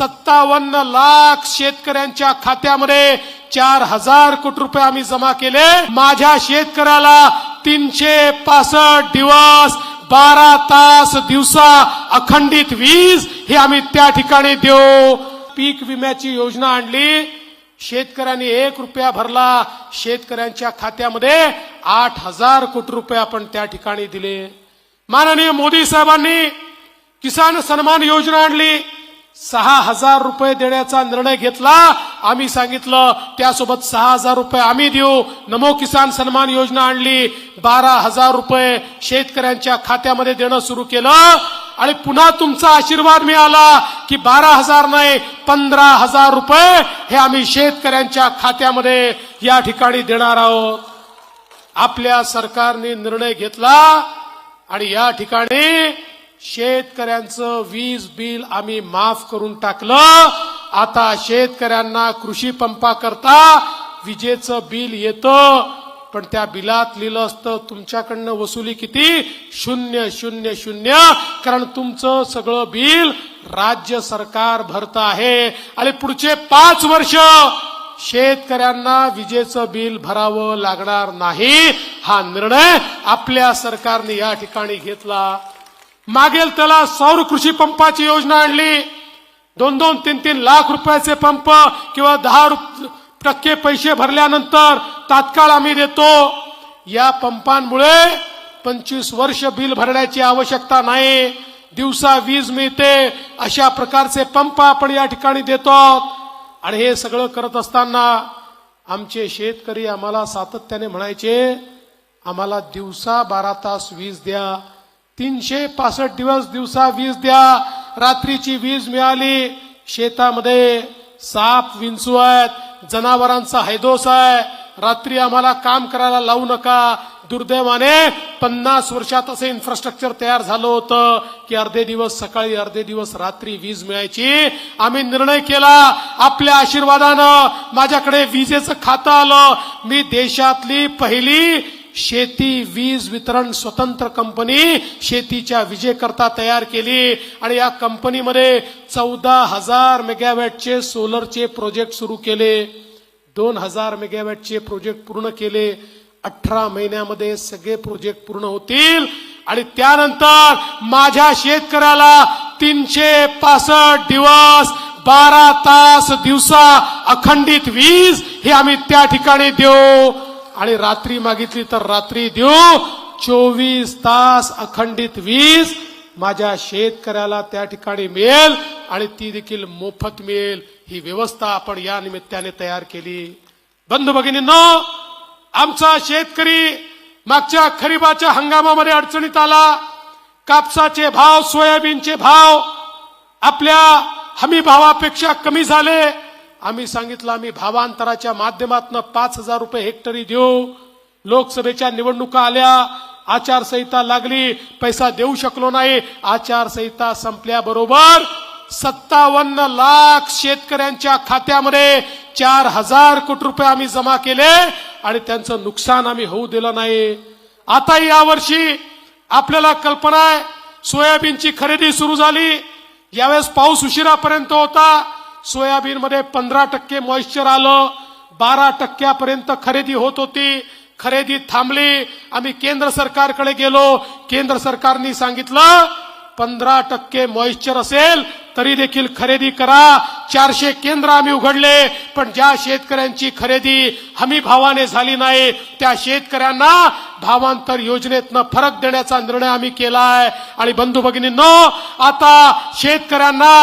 सत्तावन्न लाख शेतकऱ्यांच्या खात्यामध्ये चार हजार कोटी रुपये आम्ही जमा केले. माझ्या शेतकऱ्याला तीनशे पासष्ट दिवस बारा तास दिवसा अखंडित वीज हे आम्ही त्या ठिकाणी देऊ. पीक विम्याची योजना आणली. शेतकऱ्यांनी एक रुपया भरला. शेतकऱ्यांच्या खात्यामध्ये आठ हजार कोटी रुपये आपण त्या ठिकाणी दिले. माननीय मोदी साहेबांनी किसान सन्मान योजना आणली. सहा हजार रुपये देण्याचा निर्णय घेतला. आम्ही सांगितलं त्यासोबत सहा हजार रुपये आम्ही देऊ. नमो किसान सन्मान योजना आणली. बारा हजार रुपये शेतकऱ्यांच्या खात्यामध्ये देणं सुरू केलं. आणि पुन्हा तुमचा आशीर्वाद मिळाला की बारा हजार नाही पंधरा हजार रुपये हे आम्ही शेतकऱ्यांच्या खात्यामध्ये या ठिकाणी देणार आहोत. आपल्या सरकारने निर्णय घेतला आणि या ठिकाणी शेतकऱ्यांचं वीज बिल आम्ही माफ करून टाकलं. आता शेतकऱ्यांना कृषी पंपाकरता विजेचं बिल येतं. पण त्या बिलात लिहिलं असतं तुमच्याकडनं वसुली किती? शून्य शून्य शून्य. कारण तुमचं सगळं बिल राज्य सरकार भरतं आहे. आणि पुढचे पाच वर्ष शेतकऱ्यांना विजेचं बिल भरावं लागणार नाही. हा निर्णय आपल्या सरकारने या ठिकाणी घेतला. मागेल त्याला सौर कृषी पंपाची योजना आणली. दोन दोन तीन तीन लाख रुपयाचे पंप किंवा दहा रुप- टक्के पैसे भरल्यानंतर तात्काळ आम्ही देतो. या पंपांमुळे पंचवीस वर्ष बिल भरण्याची आवश्यकता नाही. दिवसा वीज मिळते. अशा प्रकारचे पंप आपण या ठिकाणी देतो. आणि हे सगळं करत असताना आमचे शेतकरी आम्हाला सातत्याने म्हणायचे आम्हाला दिवसा बारा तास वीज द्या. तीनशे पासष्ट दिवस दिवसा वीज द्या. रात्रीची वीज मिळाली. शेतामध्ये साप विंचू आहेत. जनावरांचा हैदोस आहे. रात्री आम्हाला काम करायला लावू नका. दुर्दैवाने पन्नास वर्षात असं इन्फ्रास्ट्रक्चर तयार झालं होतं की अर्धे दिवस सकाळी अर्धे दिवस रात्री वीज मिळायची. आम्ही निर्णय केला. आपल्या आशीर्वादानं माझ्याकडे विजेचं खातं आलं. मी देशातली पहिली शेती वीज वितरण स्वतंत्र कंपनी शेतीच्या विजेकरता तयार केली. आणि या कंपनीमध्ये चौदा हजार मेगावॅटचे सोलरचे प्रोजेक्ट सुरू केले. दोन हजार मेगावॅटचे प्रोजेक्ट पूर्ण केले. अठरा महिन्यामध्ये सगळे प्रोजेक्ट पूर्ण होतील. आणि त्यानंतर माझ्या शेतकऱ्याला तीनशे पासष्ट दिवस बारा तास दिवसा अखंडित वीज हे आम्ही त्या ठिकाणी देऊ. आणि रात्री मागितली तर रात्री देऊ. चोवीस तास अखंडित वीज माझ्या शेतकऱ्याला त्या ठिकाणी मिळेल आणि ती देखील मोफत मिळेल. ही व्यवस्था आपण या निमित्ताने तयार केली. बंधू भगिनींनो आमचा शेतकरी मागच्या खरीपाच्या हंगामामध्ये अडचणीत आला. कापसाचे भाव सोयाबीनचे भाव आपल्या हमी भावापेक्षा कमी झाले. आम्ही सांगितलं आम्ही भावांतराच्या माध्यमातून पाच हजार रुपये हेक्टरी देऊ. लोकसभेच्या निवडणुका आल्या आचारसंहिता लागली पैसा देऊ शकलो नाही. आचारसंहिता संपल्याबरोबर सत्तावन्न लाख शेतकऱ्यांच्या खात्यामध्ये चार हजार कोटी रुपये आम्ही जमा केले आणि त्यांचं नुकसान आम्ही होऊ दिलं नाही. आता यावर्षी आपल्याला कल्पना आहे सोयाबीनची खरेदी सुरू झाली. यावेळेस पाऊस उशिरापर्यंत होता. सोयाबीनमध्ये पंधरा टक्के मॉइश्चर आलं बारा टक्क्यापर्यंत खरेदी होत होती. खरेदी थांबली. आम्ही केंद्र सरकारकडे गेलो. केंद्र सरकारनी सांगितलं पंधरा टक्के मॉइश्चर असेल तरी देखील खरेदी करा. चारशे केंद्र आम्ही उघडले पण ज्या शेतकऱ्यांची खरेदी हमी भावाने झाली नाही त्या शेतकऱ्यांना भावांतर योजनेतनं फरक देण्याचा निर्णय आम्ही केलाय. आणि बंधू भगिनींनो आता शेतकऱ्यांना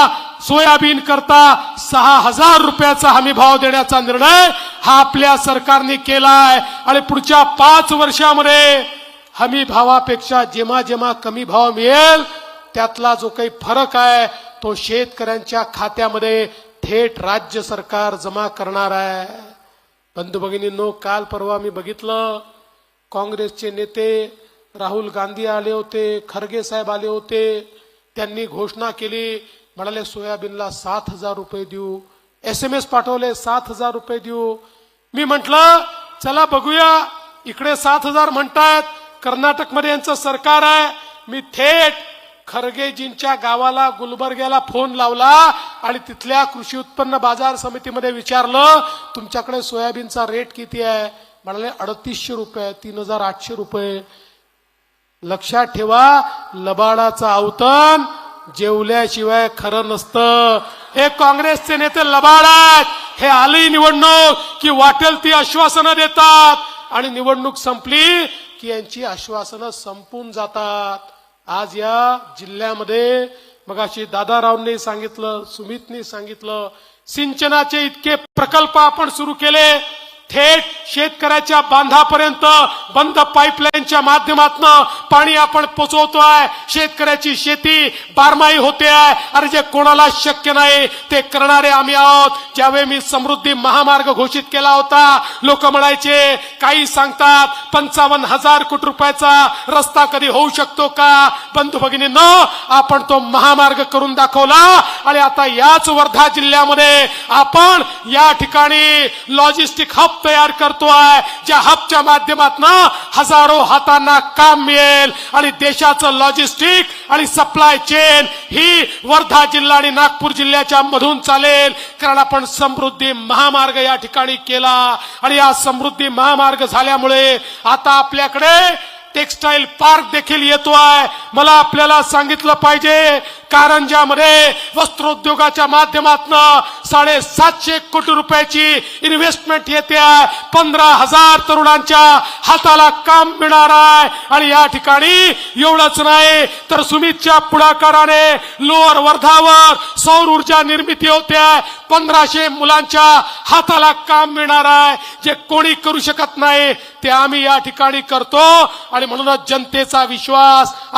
सोयाबीन करता सहा हजार रुपयाचा हमी भाव देण्याचा निर्णय हा आपल्या सरकारने केलाय. आणि पुढच्या पाच वर्षामध्ये हमी भावापेक्षा जेव्हा जेव्हा कमी भाव मिळेल त्यातला जो काही फरक आहे तो शेतकऱ्यांच्या खात्यामध्ये थेट राज्य सरकार जमा करणार आहे. बंधू भगिनींनो काल परवा मी बघितलं काँग्रेसचे नेते राहुल गांधी आले होते खरगे साहेब आले होते त्यांनी घोषणा केली म्हणाले सोयाबीनला सात हजार रुपये देऊ. एस एम एस पाठवले सात हजार रुपये देऊ. मी म्हटलं चला बघूया. इकडे सात हजार म्हणतात कर्नाटकमध्ये यांचं सरकार आहे. मी थेट खरगेजींच्या गावाला गुलबर्ग्याला फोन लावला आणि तिथल्या कृषी उत्पन्न बाजार समितीमध्ये विचारलं तुमच्याकडे सोयाबीनचा रेट किती आहे? म्हणाले अडतीसशे रुपये तीन हजार आठशे रुपये. लक्षात ठेवा लबाडाचं अवतन जेवल्याशिवाय खरं नसतं. हे काँग्रेसचे नेते लबाड आहेत. हे आली निवडणूक की वाटेल ती आश्वासनं देतात. आणि निवडणूक संपली की यांची आश्वासनं संपून जातात. आज या जिल्ह्यामध्ये मगाशी दादारावनी सांगितलं सुमितनी सांगितलं सिंचनाचे इतके प्रकल्प आपण सुरू केले. थेट शेतकऱ्याच्या बांधापर्यंत बंद पाईपलाईनच्या माध्यमातून पाणी आपण पोचवतोय. शेतकऱ्याची शेती बारमाही होते आहे. अरे जे कोणाला शक्य नाही ते करणारे आम्ही आहोत. ज्यावेळी मी समृद्धी महामार्ग घोषित केला होता लोक म्हणायचे काही सांगतात पंचावन्न हजार कोटी रुपयाचा रस्ता कधी होऊ शकतो का? बंधू भगिनींनो आपण तो महामार्ग करून दाखवला आणि आता याच वर्धा जिल्ह्यामध्ये आपण या ठिकाणी लॉजिस्टिक हब तयार करतोय ज्या हबच्या माध्यमातून हजारो हातांना काम मिळेल आणि देशाचं लॉजिस्टिक आणि सप्लाय चेन ही वर्धा जिल्हा आणि नागपूर जिल्ह्याच्या मधून चालेल. कारण आपण समृद्धी महामार्ग या ठिकाणी केला. आणि या समृद्धी महामार्ग झाल्यामुळे आता आपल्याकडे टेक्सटाईल पार्क देखील येतो आहे. मला आपल्याला सांगितलं पाहिजे कारंजामध्ये वस्त्रोद्योगाच्या माध्यमातून साडेसातशे कोटी रुपयाची इन्व्हेस्टमेंट येते. पंधरा हजार तरुणांच्या हाताला काम मिळणार आहे. आणि या ठिकाणी एवढंच नाही तर सुमितच्या पुढाकाराने लोअर वर्धावर सौर ऊर्जा निर्मिती होते. पंधराशे मुलांच्या हाताला काम मिळणार आहे. जे कोणी करू शकत नाही ते आम्ही या ठिकाणी करतो. आणि म्हणूनच जनतेचा विश्वास